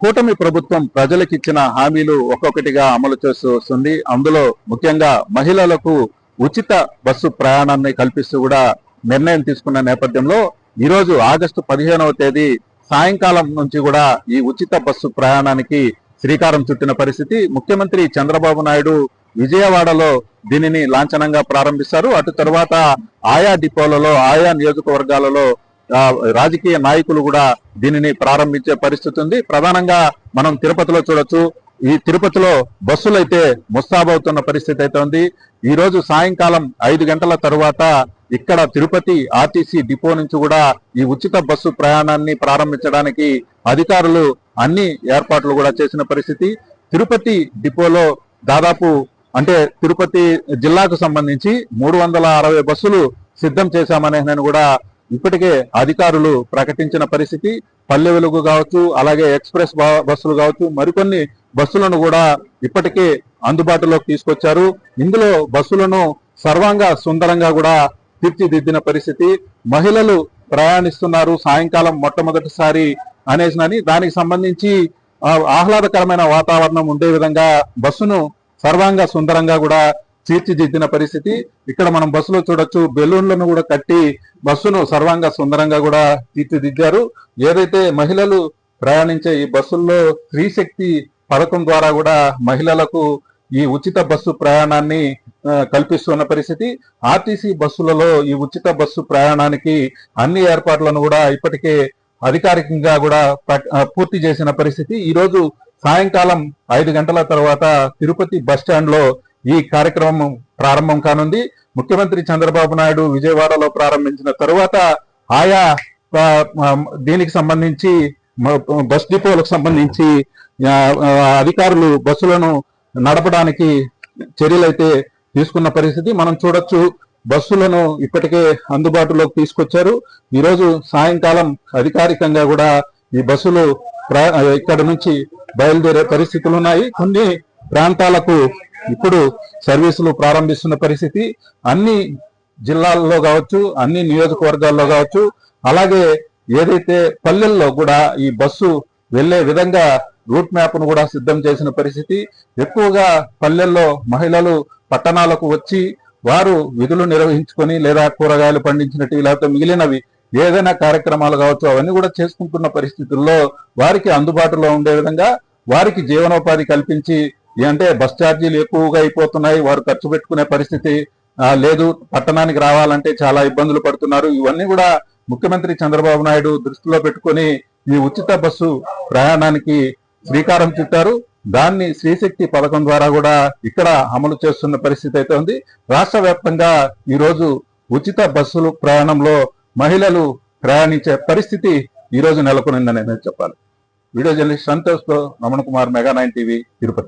కూటమి ప్రభుత్వం ప్రజలకు ఇచ్చిన హామీలు ఒక్కొక్కటిగా అమలు చేస్తూ వస్తుంది. అందులో ముఖ్యంగా మహిళలకు ఉచిత బస్సు ప్రయాణాన్ని కల్పిస్తూ కూడా నిర్ణయం తీసుకున్న నేపథ్యంలో ఈరోజు ఆగస్టు పదిహేనవ తేదీ సాయంకాలం నుంచి కూడా ఈ ఉచిత బస్సు ప్రయాణానికి శ్రీకారం చుట్టిన పరిస్థితి. ముఖ్యమంత్రి చంద్రబాబు నాయుడు విజయవాడలో దీనిని లాంఛనంగా ప్రారంభిస్తారు. అటు తర్వాత ఆయా డిపోలలో ఆయా నియోజకవర్గాలలో రాజకీయ నాయకులు కూడా దీనిని ప్రారంభించే పరిస్థితి ఉంది. ప్రధానంగా మనం తిరుపతిలో చూడొచ్చు. ఈ తిరుపతిలో బస్సులు అయితే ముస్తాబవుతున్న పరిస్థితి అయితే ఉంది. ఈ రోజు సాయంకాలం ఐదు గంటల తరువాత ఇక్కడ తిరుపతి ఆర్టీసీ డిపో నుంచి కూడా ఈ ఉచిత బస్సు ప్రయాణాన్ని ప్రారంభించడానికి అధికారులు అన్ని ఏర్పాట్లు కూడా చేసిన పరిస్థితి. తిరుపతి డిపోలో దాదాపు అంటే తిరుపతి జిల్లాకు సంబంధించి మూడు వందల అరవై బస్సులు సిద్ధం చేశామనే నేను కూడా ఇప్పటికే అధికారులు ప్రకటించిన పరిస్థితి పల్లె వెలుగు కావచ్చు అలాగే ఎక్స్ప్రెస్ బస్సులు కావచ్చు మరికొన్ని బస్సులను కూడా ఇప్పటికే అందుబాటులోకి తీసుకొచ్చారు. ఇందులో బస్సులను సర్వాంగ సుందరంగా కూడా తీర్చిదిద్దిన పరిస్థితి. మహిళలు ప్రయాణిస్తున్నారు సాయంకాలం మొట్టమొదటిసారి అనేసినని దానికి సంబంధించి ఆహ్లాదకరమైన వాతావరణం ఉండే విధంగా బస్సును సర్వాంగ సుందరంగా కూడా తీర్చిదిద్దిన పరిస్థితి. ఇక్కడ మనం బస్సులో చూడొచ్చు బెలూన్లను కూడా కట్టి బస్సును సర్వంగా సుందరంగా కూడా తీర్చిదిద్దారు. ఏదైతే మహిళలు ప్రయాణించే ఈ బస్సుల్లో స్త్రీశక్తి పథకం ద్వారా కూడా మహిళలకు ఈ ఉచిత బస్సు ప్రయాణాన్ని కల్పిస్తున్న పరిస్థితి. ఆర్టీసీ బస్సులలో ఈ ఉచిత బస్సు ప్రయాణానికి అన్ని ఏర్పాట్లను కూడా ఇప్పటికే అధికారికంగా కూడా పూర్తి చేసిన పరిస్థితి. ఈ రోజు సాయంకాలం ఐదు గంటల తర్వాత తిరుపతి బస్ స్టాండ్లో ఈ కార్యక్రమం ప్రారంభం కానుంది. ముఖ్యమంత్రి చంద్రబాబు నాయుడు విజయవాడలో ప్రారంభించిన తరువాత ఆయా దీనికి సంబంధించి బస్ డిపోలకు సంబంధించి అధికారులు బస్సులను నడపడానికి చర్యలైతే తీసుకున్న పరిస్థితి మనం చూడొచ్చు. బస్సులను ఇప్పటికే అందుబాటులోకి తీసుకొచ్చారు. ఈరోజు సాయంకాలం అధికారికంగా కూడా ఈ బస్సులు ఇక్కడ నుంచి బయలుదేరే పరిస్థితులు ఉన్నాయి కొన్ని ప్రాంతాలకు ఇప్పుడు సర్వీసులు ప్రారంభిస్తున్న పరిస్థితి అన్ని జిల్లాల్లో కావచ్చు అన్ని నియోజకవర్గాల్లో కావచ్చు అలాగే ఏదైతే పల్లెల్లో కూడా ఈ బస్సు వెళ్ళే విధంగా రూట్ మ్యాప్ను కూడా సిద్ధం చేసిన పరిస్థితి ఎక్కువగా పల్లెల్లో మహిళలు పట్టణాలకు వచ్చి వారు విధులు నిర్వహించుకొని లేదా కూరగాయలు పండించినట్టు లేకపోతే మిగిలినవి ఏదైనా కార్యక్రమాలు కావచ్చు అవన్నీ కూడా చేసుకుంటున్న పరిస్థితుల్లో వారికి అందుబాటులో ఉండే విధంగా వారికి జీవనోపాధి కల్పించి అంటే బస్ ఛార్జీలు ఎక్కువగా అయిపోతున్నాయి. వారు ఖర్చు పెట్టుకునే పరిస్థితి లేదు. పట్టణానికి రావాలంటే చాలా ఇబ్బందులు పడుతున్నారు. ఇవన్నీ కూడా ముఖ్యమంత్రి చంద్రబాబు నాయుడు దృష్టిలో పెట్టుకొని ఈ ఉచిత బస్సు ప్రయాణానికి శ్రీకారం చుట్టారు. దాన్ని శ్రీశక్తి పథకం ద్వారా కూడా ఇక్కడ అమలు చేస్తున్న పరిస్థితి అయితే ఉంది. రాష్ట్ర వ్యాప్తంగా ఈ రోజు ఉచిత బస్సులు ప్రయాణంలో మహిళలు ప్రయాణించే పరిస్థితి ఈ రోజు నెలకొనిందని నేను చెప్పాలి. Video journalist సంతోష్తో Ramana Kumar mega nine TV Tirupati.